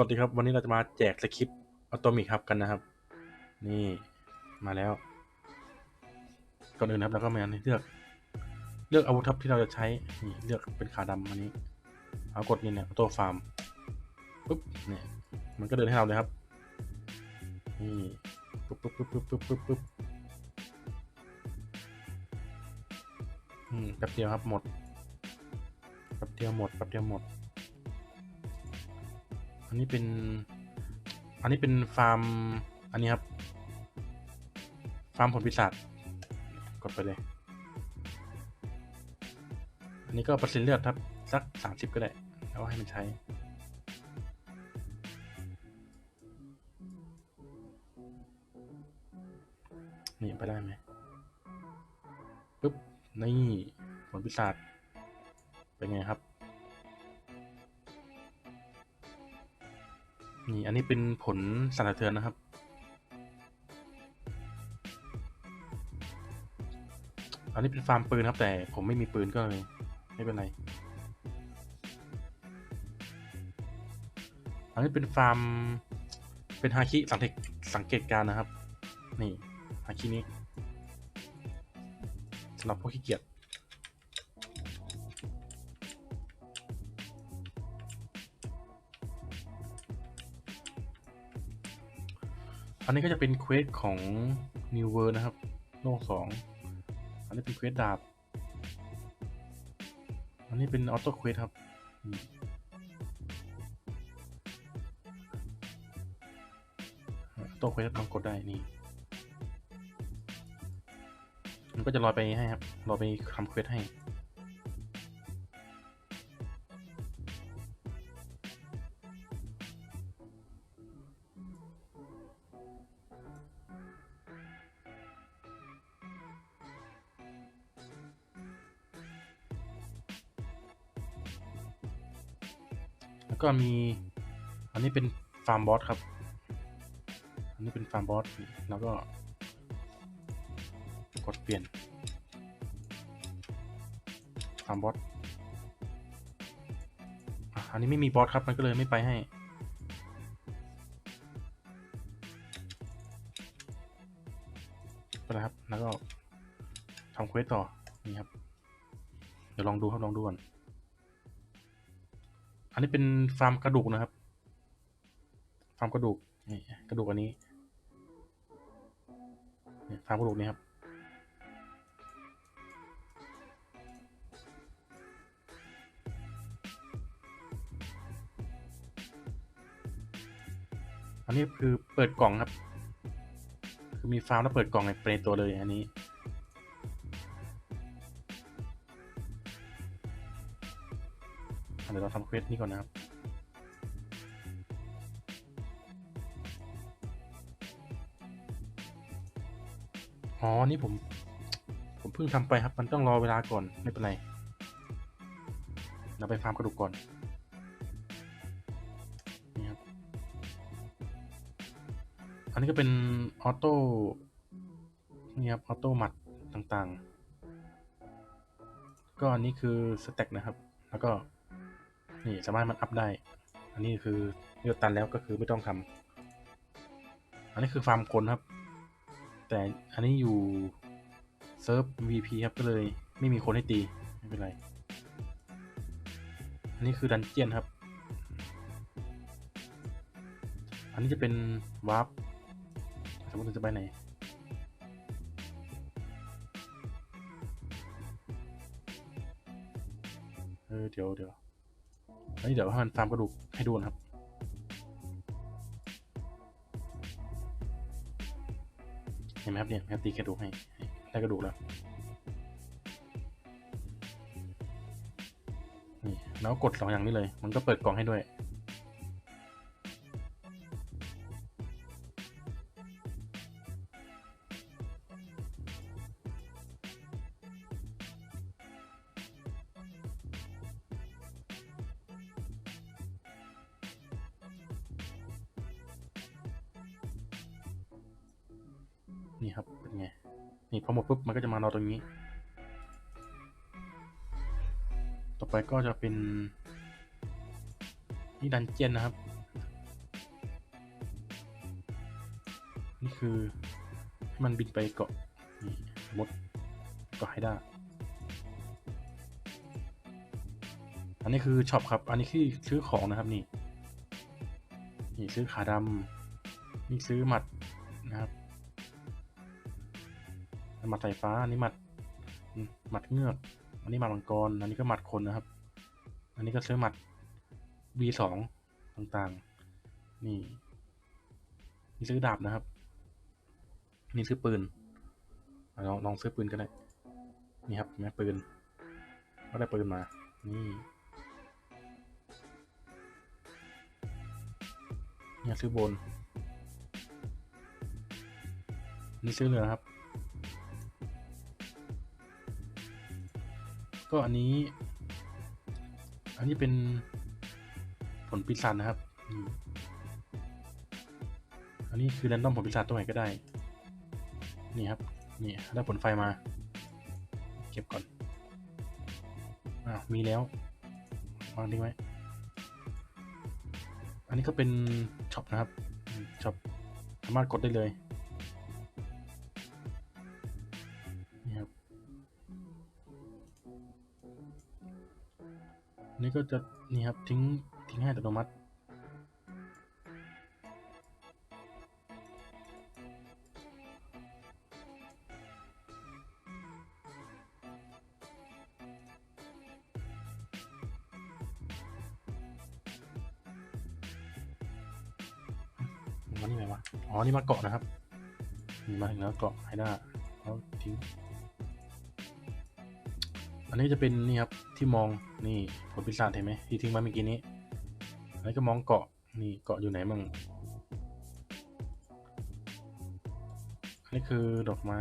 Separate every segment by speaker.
Speaker 1: วัสดีครับวันนี้เราจะมาแจกสคริปต์อัตโตมิกครับกันนะครับ นี่มาแล้ว ก่อนอื่นนะครับเราก็มาเลือก เลือกอาวุธทับที่เราจะใช้นี่เลือกเป็นขาดำอันนี้ เอากดนี่เนี่ยออโต้ฟาร์มปุ๊บเนี่ยมันก็เดินให้เราเลยครับนี่ปุ๊บปุ๊บปุ๊บปุ๊บปุ๊บปุ๊บปุ๊บอืมแป๊บเดียวครับหมดแป๊บเดียวหมดแป๊บเดียวหมด อันนี้เป็น อันนี้เป็นฟาร์ม อันนี้ครับ ฟาร์มผลปีศาจกดไปเลย อันนี้ก็เปอร์เซ็นต์เลือดครับ สักสามสิบก็ได้ แล้วให้มันใช้นี่ไปได้ไหมปุ๊บ นี่ผลปีศาจเป็นไงครับ นี่อันนี้เป็นผลสั่นสะเทือนนะครับ อันนี้เป็นฟาร์มปืนครับ แต่ผมไม่มีปืนก็เลย ไม่เป็นไร อันนี้เป็นฟาร์ม เป็นฮาคิสังเกตสังเกตการนะครับ นี่ฮาคินี้สำหรับพวกขี้เกียจ อันนี้ก็จะเป็นเควสของ New World นะครับ โลกสองอันนี้เป็นเควสดาบ อันนี้เป็นออโต้เควสครับออโต้เควสลองกดได้นี่ มันก็จะลอยไปให้ครับ ลอยไปทำเควสให้ ก็มี อันนี้เป็นฟาร์มบอสครับ อันนี้เป็นฟาร์มบอสแล้วก็กดเปลี่ยนฟาร์มบอสอันนี้ไม่มีบอสครับ มันก็เลยไม่ไปให้ไปแล้วครับ แล้วก็ทำเควสต่อ นี่ครับ เดี๋ยวลองดูครับ ลองดูก่อน อันนี้เป็นฟาร์มกระดูกนะครับ ฟาร์มกระดูกนี่กระดูกอันนี้นี่ฟาร์มกระดูกนี่ครับอันนี้คือเปิดกล่องครับ คือมีฟาร์มแล้วเปิดกล่องในในตัวเลยอันนี้ เดี๋ยวเราทำเควสนี้ก่อนนะครับอ๋อ นี่ผม ผมเพิ่งทำไปครับ มันต้องรอเวลาก่อน ไม่เป็นไร เราไปฟาร์มกระดูกก่อน นี่ครับ อันนี้ก็เป็นออโต้ นี่ครับ ออโต้หมัดต่างๆ ก็อันนี้คือสเต็กนะครับ แล้วก็ นี่สามารถมันอัพได้ อันนี้คือเลือกตันแล้วก็คือไม่ต้องทำอันนี้คือฟาร์มคนครับ แต่อันนี้อยู่เซิร์ฟ VP ครับก็เลยไม่มีคนให้ตี ไม่เป็นไร อันนี้คือดันเจียนครับ อันนี้จะเป็นวาร์ปสมมติจะไปไหนเออเดี๋ยวเดี๋ยว อันนี้เดี๋ยวให้มันฟาร์มกระดูกให้ดูนะครับเห็นไหมครับเนี่ยแมตีกระดูกให้ได้กระดูกแล้วนี่แล้วกดสองอย่างนี้เลย มันก็เปิดกล่องให้ด้วย นี่ครับ เป็นไง นี่พอหมดปุ๊บมันก็จะมารอตรงนี้ ต่อไปก็จะเป็น นี่ดันเจียนนะครับ นี่คือให้มันบินไปเกาะนี่มดก็ให้ได้ อันนี้คือช็อปครับ อันนี้คือซื้อของนะครับนี่ นี่ซื้อขาดำนี่ซื้อหมัด หมัดสายฟ้า อันนี้หมัดหมัดเงือก อันนี้หมัดมังกร อันนี้ก็หมัดคนนะครับ อันนี้ก็ซื้อหมัด V2 ต่างๆ นี่ นี่ซื้อดาบนะครับ นี่ซื้อปืนอลองลองซื้อปืนก็ได้ นี่ครับแม่ปืน ก็ได้ปืนมา นี่นี่ซื้อบน นี่ซื้อเรือครับ ก็อันนี้ อันนี้เป็นผลปีศาจนะครับ อันนี้คือแรนดอมผลปีศาจตัวไหนก็ได้ นี่ครับ นี่ได้ผลไฟมา เก็บก่อน อ้าว มีแล้ววางทิ้งไว้ อันนี้ก็เป็นช็อปนะครับ ช็อปสามารถกดได้เลย นี่ก็จะนี่ครับทิ้งทิ้งให้อัตโนมัติ มันนี่ไงวะ อ๋อ นี่มาเกาะนะครับ มาถึงแล้วเกาะไฮด้าแล้วทิ้ง นนี้จะเป็นนี่ครับที่มองนี่ผลปีศาจเห็นไหมที่ทิ้งมาเมื่อกี้นี้อันนี้ก็มองเกาะนี่เกาะอยู่ไหนมั่งอันนี้คือดอกไม้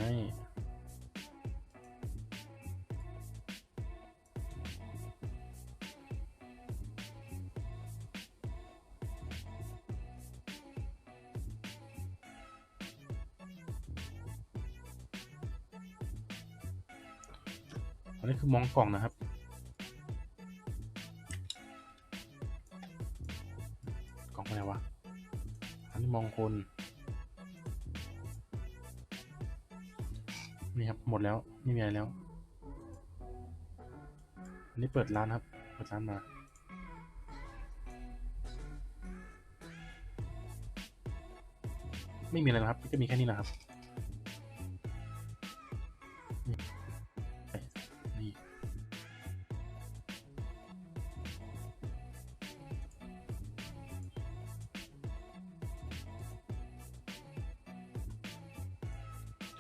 Speaker 1: นนี้คือมองกล่องนะครับ กล่องอะไรวะ อันนี้มองคน นี่ครับ หมดแล้ว ไม่มีอะไรแล้ว อันนี้เปิดร้านครับ เปิดร้านมาไม่มีอะไรนะครับก็มีแค่นี้นะครับ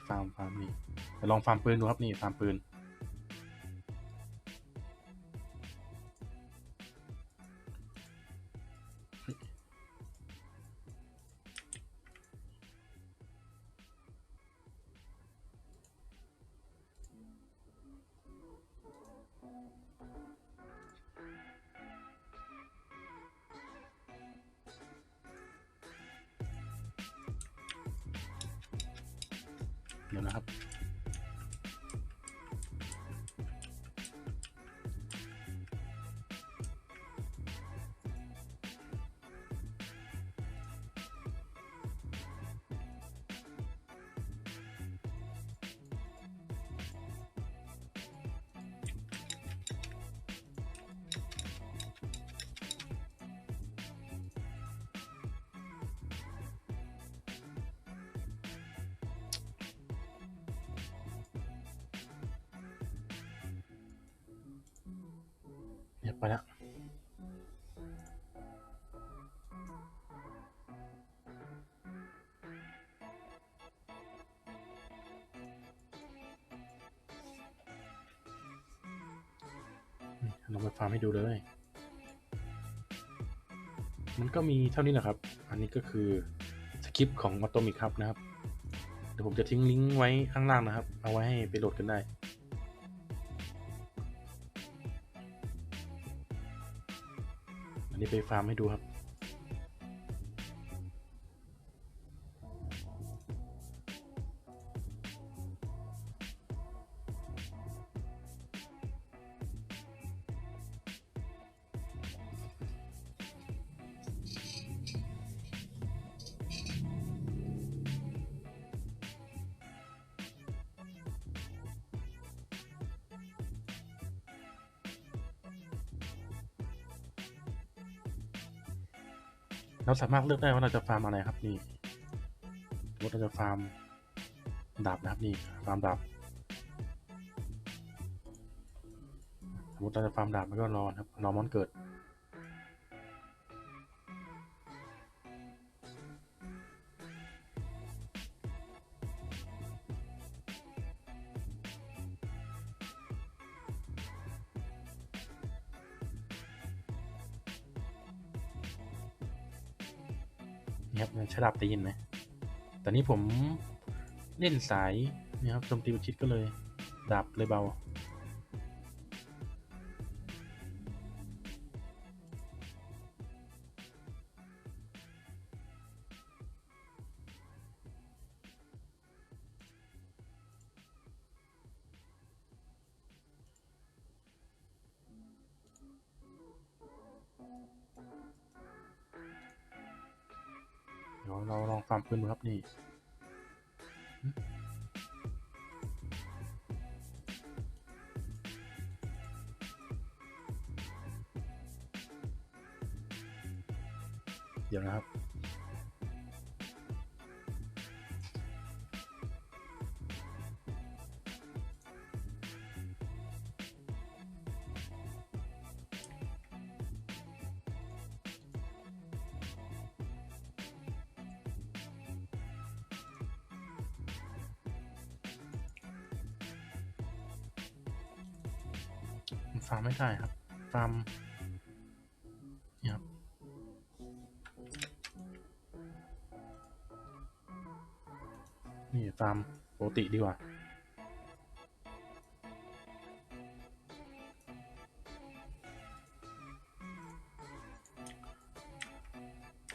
Speaker 1: ฟาร์มฟาร์มนี่ลองฟาร์มปืนดูครับนี่ฟาร์มปืน เดี๋ย วนะครับเรียไปแล้วลองไปฟาร์มให้ดูเลย มันก็มีเท่านี้แหละครับ อันนี้ก็คือสคริปต์ของ Atomic ครับนะครับ เดี๋ยวผมจะทิ้งลิงก์ไว้ข้างล่างนะครับ เอาไว้ให้ไปโหลดกันได้ อันนี้ไปฟาร์มให้ดูครับ เราสามารถเลือกได้ว่าเราจะฟาร์มอะไรครับนี่สมมติเราจะฟาร์มดาบนะครับนี่ฟาร์มดาบสมมติเราจะฟาร์มดาบมันก็รอนครับรอมอนเกิด ครับมันใช้ดาบตีเห็นไหมแต่นี้ผมเล่นสายนะครับโจมตีประชิดก็เลยดาบเลยเบา เราลองฟาร์มปืนดูครับนี่เดี๋ยวนะครับ ฟาร์มไม่ได้ครับ ฟาร์มนี่ครับนี่ฟาร์มปกติดีกว่า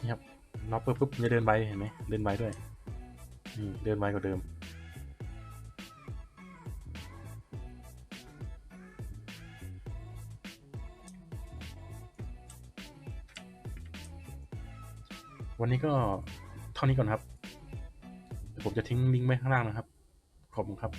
Speaker 1: นี่ครับเราเปิดปุ๊บจะเดินไปเห็นไหมเดินไปด้วย นี่ เดินไวกว่าเดิม วันนี้ก็เท่านี้ก่อนครับ ผมจะทิ้งลิงก์ไว้ข้างล่างนะครับ ขอบคุณครับ